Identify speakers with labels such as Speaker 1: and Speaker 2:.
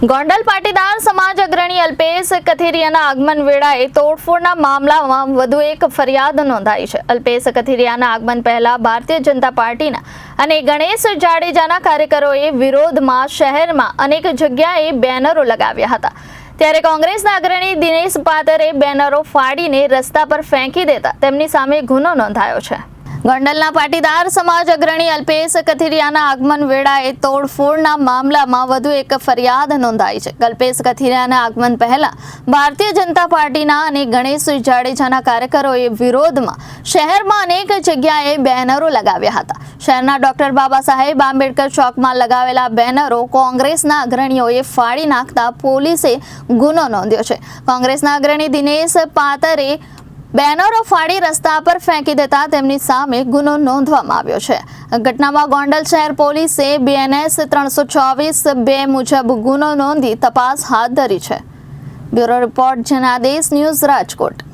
Speaker 1: ગોંડલ પાટીદાર સમાજ અગ્રણી અલ્પેશ કથિરિયાના આગમન વેળાએ તોડફોડના મામલામાં વધુ એક ફરિયાદ નોંધાઈ છે. અલ્પેશ કથિરિયાના આગમન પહેલા ભારતીય જનતા પાર્ટીના અને ગણેશ જાડેજાના કાર્યકરોએ વિરોધમાં શહેરમાં અનેક જગ્યાએ બેનરો લગાવ્યા હતા. ત્યારે કોંગ્રેસના અગ્રણી દિનેશ પાતરે બેનરો ફાડીને રસ્તા પર ફેંકી દેતા તેમની સામે ગુનો નોંધાયો છે. ગોંડલના પાટીદાર સમાજ અગ્રણી અલ્પેશ કથિરિયાના આગમન વેળાએ તોડફોડના મામલામાં વધુ એક ફરિયાદ નોંધાઈ છે. અલ્પેશ કથિરિયાના આગમન પહેલા ભારતીય જનતા પાર્ટીના અને ગણેશ જાડેજાના કાર્યકરોએ વિરોધમાં શહેરમાં અનેક જગ્યાએ બેનરો લગાવ્યા હતા. શહેરના ડોક્ટર બાબા સાહેબ આંબેડકર ચોકમાં લગાવેલા બેનરો કોંગ્રેસના અગ્રણીઓએ ફાડી નાખતા પોલીસે ગુનો નોંધ્યો છે. કોંગ્રેસના અગ્રણી દિનેશ પાતરે બેનરો ફાડી રસ્તા પર ફેંકી દેતા તેમની સામે ગુનો નોંધવામાં આવ્યો છે. ઘટનામાં ગોંડલ શહેર પોલીસે બીએનએસ ત્રણસો ચોવીસ બે મુજબ ગુનો નોંધી તપાસ હાથ ધરી છે. Bureau report Janadesh news Rajkot.